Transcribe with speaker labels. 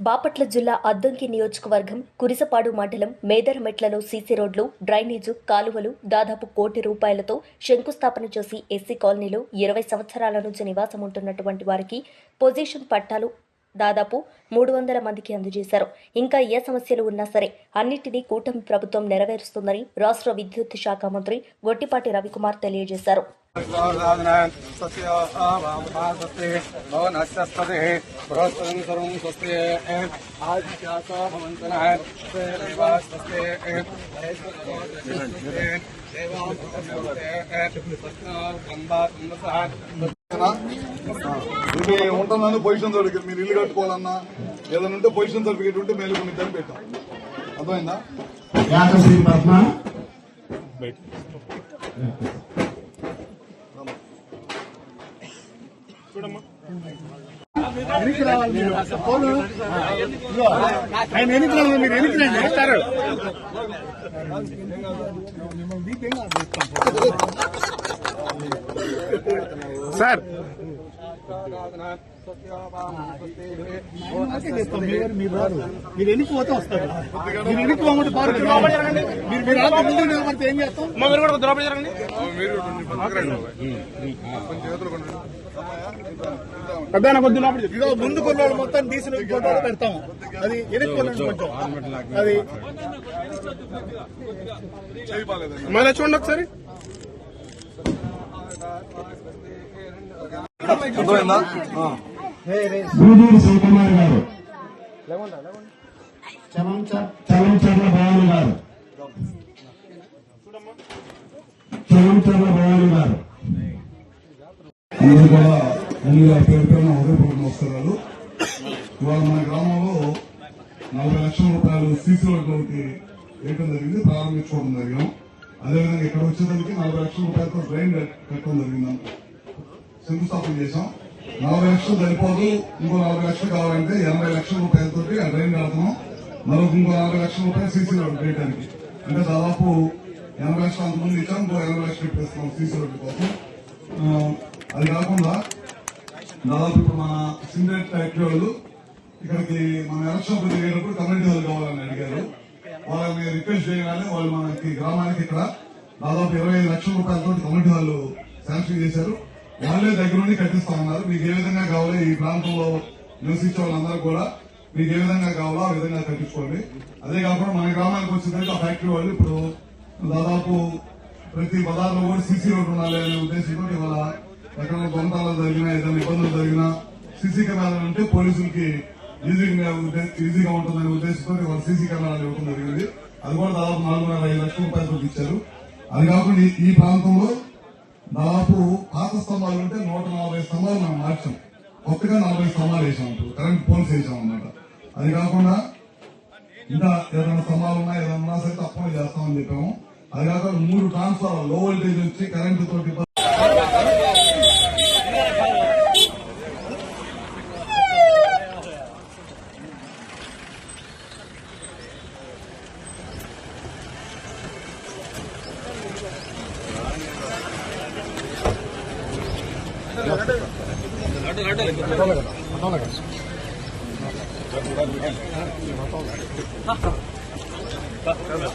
Speaker 1: బాపట్ల జిల్లా అద్దంకి నియోజకవర్గం కురిసపాడు మండలం మేదరమెట్లలో సీసీ రోడ్లు డ్రైనేజు కాలువలు దాదాపు కోటి రూపాయలతో శంకుస్థాపన చేసి ఎస్సీ కాలనీలో ఇరవై సంవత్సరాల నుంచి నివాసం ఉంటున్నటువంటి వారికి పొజిషన్ పట్టాలు దాదాపు మూడు వందల మందికి అందజేశారు. ఇంకా ఏ సమస్యలు ఉన్నా సరే అన్నింటినీ కూటమి ప్రభుత్వం నెరవేరుస్తుందని రాష్ట్ర విద్యుత్ శాఖ మంత్రి గొట్టిపాటి రవికుమార్ తెలియజేశారు.
Speaker 2: ఇది ఉంటున్నాను పొజిషన్ సర్టిఫికేట్ మీరు ఇల్లు కట్టుకోవాలన్నా ఏదైనా ఉంటే పొజిషన్ సర్టిఫికేట్ ఉంటే మేము కొన్ని పెట్టాం అర్థమైందా?
Speaker 3: యాకశ్రీ పద్మ ఆయన ఎన్నికలు మీరు ఎన్నికలు చేస్తారు. సార్. మీరు ఎన్నికి పోతే వస్తారు.
Speaker 2: మీరు ఎన్నికి పోమంటే
Speaker 3: మీరు మీరు ఆపి నిలబడితే ఏం చేస్తాం? మీరు
Speaker 4: కూడా ద్రౌపది జరగండి.
Speaker 2: పెద్ద
Speaker 3: కొద్ది లోపల ఇదో ముందు కొన్నాడు మొత్తం తీసిన ఫోటోలు పెడతాం అది కొన్నాడు కొంచెం. అది.
Speaker 2: మళ్ళీ
Speaker 5: చూడండి ఒకసారి
Speaker 3: శివకుమార్ గారు. చలంచర్ల భవాని చలంచర్ల భవాని గారు.
Speaker 2: అందరూ కూడా ముందుగా పేరు పేరున హృదయపూర్వక నమస్కారాలు. ఇవాళ మన గ్రామంలో నలభై లక్షల రూపాయలు సీసీ రోడ్లోకి వేయటం జరిగింది ప్రారంభించుకోవడం జరిగాం అదేవిధంగా ఇక్కడ వచ్చేదానికి నలభై లక్షల రూపాయలతో డ్రైన్ కట్టడం జరిగింది శంకుస్థాపన చేశాం. నలభై లక్షలు సరిపోదు ఇంకో నలభై లక్షలు కావాలంటే ఎనభై లక్షల రూపాయలతో ఆ డ్రైన్ కడుతున్నాం. మరొక ఇంకో నలభై లక్షల రూపాయలు సీసీ రోడ్ వేయడానికి అంటే దాదాపు ఎనభై లక్షలు అంతకుముందు ఇచ్చాం ఇంకో ఎనభై లక్షలు ఇప్పిస్తున్నాం సీసీ రోడ్డు కోసం. అది కాకుండా దాదాపు ఇప్పుడు మన సింగరేట్ ఫ్యాక్టరీ వాళ్ళు ఇక్కడికి మన ఎలక్షన్ జరిగేటప్పుడు కమ్యూనిటీ వాళ్ళు కావాలని అడిగారు. వాళ్ళని రిక్వెస్ట్ చేయగానే వాళ్ళు మనకి గ్రామానికి ఇక్కడ దాదాపు ఇరవై ఐదు లక్షల రూపాయలతో కమ్యూనిటీ వాళ్ళు శాంక్షన్ చేశారు. వాళ్ళే దగ్గర నుండి కట్టిస్తా ఉన్నారు. మీకు ఏ విధంగా కావాలి ఈ ప్రాంతంలో నివసించే వాళ్ళందరూ కూడా మీకు ఏ విధంగా కావాలో ఆ విధంగా కట్టించుకోండి. అదే కాకుండా మన గ్రామానికి వచ్చిందంటే ఆ ఫ్యాక్టరీ వాళ్ళు ఇప్పుడు దాదాపు ప్రతి పదార్థం కూడా సీసీ రోడ్డు ఉండాలి అనే ఉద్దేశంతో ఇవాళ ఎక్కడ దొంగతాలు జరిగినా ఏదైనా ఇబ్బందులు జరిగినా సీసీ కెమెరాలు ఉంటే పోలీసులకి ఈజీగా ఈజీగా ఉంటుందనే ఉద్దేశంతో ఇవాళ సీసీ కెమెరాలు ఇవ్వడం జరిగింది. అది కూడా దాదాపు నాలుగున్నర ఐదు లక్షల రూపాయలతో ఇచ్చారు. అది కాకుండా ఈ- ప్రాంతంలో దాదాపు పాత స్తంభాలు ఉంటే నూట నలభై స్తంభాలు మనం మార్చాం. కొత్తగా నలభై స్తంభాలు వేసాం కరెంట్ పోల్స్ వేసాం అన్నమాట. అది కాకుండా ఇంకా ఏదైనా సమాలు ఉన్నా ఏదైనా ఉన్నా సరే తప్పని చేస్తామని చెప్పాము. అది కాక మూడు ట్రాన్స్ఫార్లో వోల్టేజ్ వచ్చి కరెంటు తోటి అడ్డు అడ్డు అడ్డు అడ్డు అడ్డు 不管不管不管不管到哪里好好好